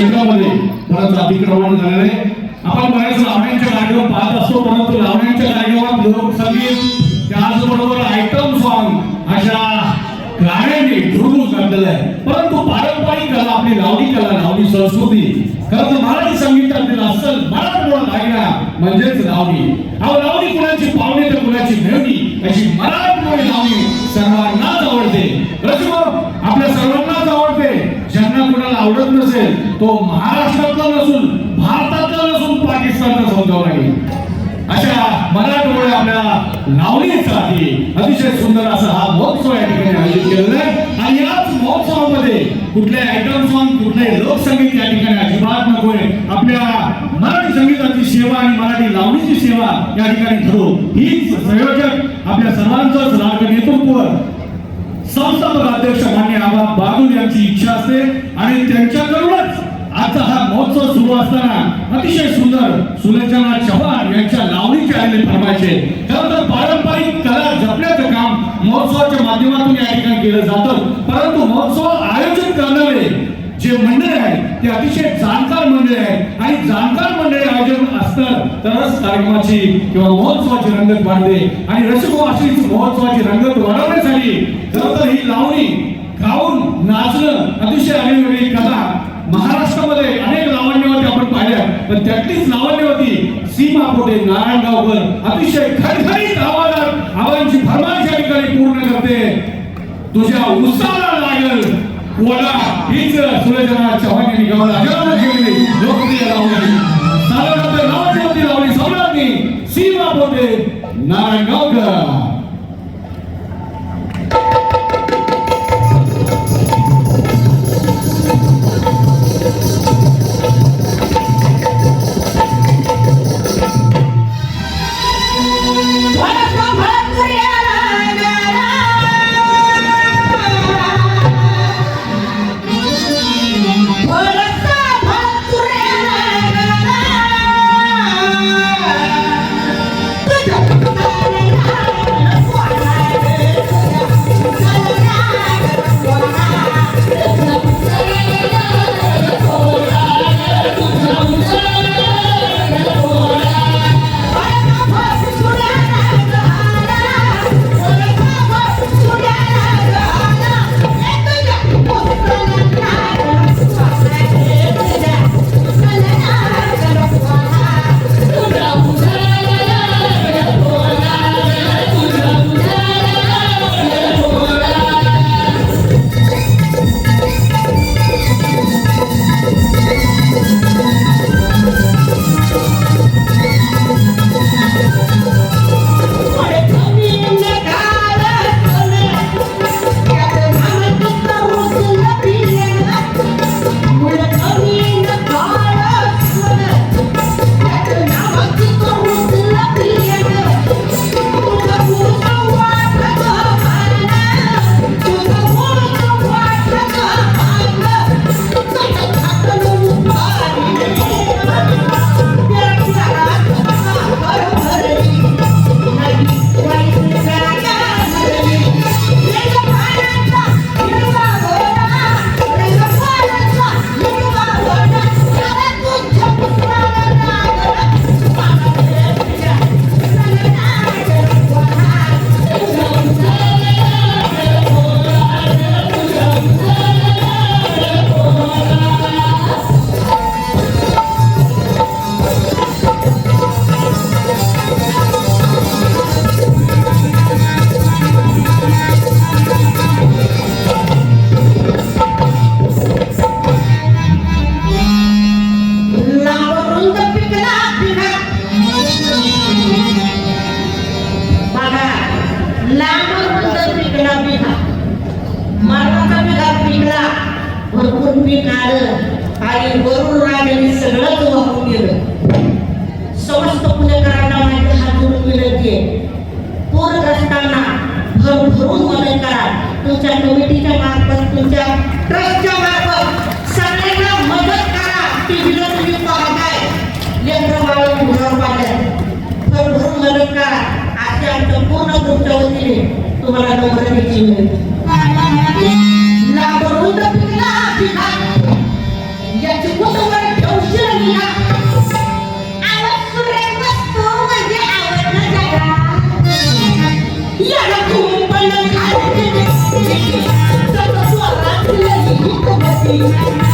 क्षेत्रामध्ये बरंच अतिक्रमण झालेलं आहे. आपण बऱ्याच लावण्यांच्या कार्यक्रम पाहत असतो परंतु लावण्यांच्या कार्यक्रमात लोकसंगीत त्याचबरोबर आयटम सॉन्ग अशा गाण्यांनी ठुरमूस घातलेलं आहे. परंतु पारंपरिक कला आपली लावणी कला लावणी संस्कृती खरं तर मराठी संगीतातील अस्सल मराठमोळा दागिना म्हणजेच लावणी. अहो लावणी कुणाची? पाहुणे तर कुणाची मेहणी अशी मराठमोळी लावणी सर्वांनाच आवडते. रचना आपल्या सर्वांना आवडत नसेल तो महाराष्ट्रातला नसून भारतातला नसून पाकिस्तानचा समजावं लागेल अशा मराठमोळे आपल्या लावणीसाठी अतिशय सुंदर असा हा महोत्सव या ठिकाणी आयोजित केलेला आहे. आणि याच महोत्सवामध्ये कुठले आयटम सॉन्ग कुठले लोकसंगीत या ठिकाणी अजिबात नकोय आपल्या मराठी संगीताची सेवा आणि मराठी लावणीची सेवा या ठिकाणी ठरवू. हीच संयोजक आपल्या सर्वांचंच राग नेतृत्व संस्थापक अध्यक्ष मान्य आबा बागुल यांची इच्छा असते आणि त्यांच्याकडूनच आजचा हा महोत्सव सुरू असताना अतिशय सुंदर सुलोचना चव्हाण यांच्या लावणीचे आलेले फरमायचे खरं तर पारंपरिक कला जपण्याचं काम महोत्सवाच्या माध्यमातून या ठिकाणी केलं जातं. परंतु महोत्सव आयोजित करणारे जे मंडळ आहे ते अतिशय जाणकार मंडळ आहे आणि जाणकार मंडळी आयोजन असतं तरच कार्यक्रमाची किंवा महोत्सवाची रंगत वाढते. आणि रसिको अशीच महोत्सवाची रंगत वाढवण्यासाठी खरं तर ही लावणी गाऊन नाचणं अतिशय वेगवेगळी कला महाराष्ट्रामध्ये अनेक लावण्यवती आपण पाहिल्या पण त्यातलीच लावण्यवती सीमा पोटे नारायणगावकर. अतिशय खडखडीत आवाजात आवाजांची फरमाईश या ठिकाणी पूर्ण करते. तुझ्या उत्साहाला लागल. वडा हीच सुरेशना चव्हाण यांनी गावाला. अजरामर केलेली लोकप्रिय लावणी साधारणतः नावाची होती लावणी सम्राज्ञी सीमा पोटे नारायणगावकर. भरपूर पीक आलं आणि वरून राजाने सगळंच वाहून गेलं. समस्त पुणेकरांना माहिती हात जोडून विनंती आहे. पूरग्रस्तांना भरभरून मदत करा. तुमच्या कमिटीच्या मार्फत तुमच्या ट्रस्टच्या मार्फत सगळ्यांना मदत करा. ती टीव्हीला तुम्ही पाहताय लेकरं बाळा घरावर पाहिजे भरभरून मदत करा. असे आमच्या पूर्ण तुमच्या वतीने तुम्हाला नम्र द्यायची विनंती लाभरून तर पिकला याची कुठं बघशील मी का? आवड